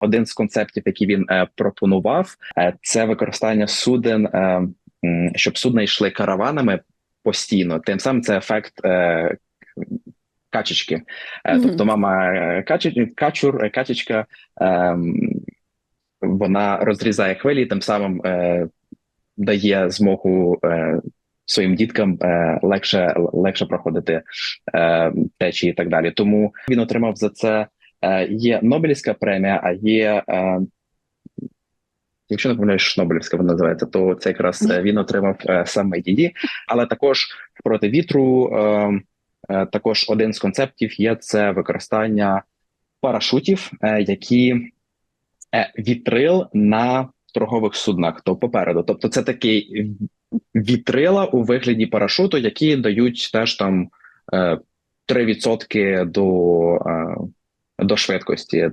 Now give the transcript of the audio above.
Один з концептів, який він е, пропонував, е, це використання суден, е, щоб судна йшли караванами постійно. Тим самим це ефект е, качечки. Мгм. Тобто, мама е, каче- качур, качечка, е, вона розрізає хвилі, тим самим е, дає змогу е, своїм діткам е, легше легше проходити е, течії і так далі. Тому він отримав за це. Е, є Нобелівська премія, а є. Е, Якщо не помиляюсь, Шнобелівська вона називається, то це якраз е, він отримав саме її. Але також проти вітру, також один з концептів є це використання парашутів, які вітрил на торгових суднах, то попереду. Тобто, це такий вітрила у вигляді парашуту, які дають теж там е, 3% до, до швидкості.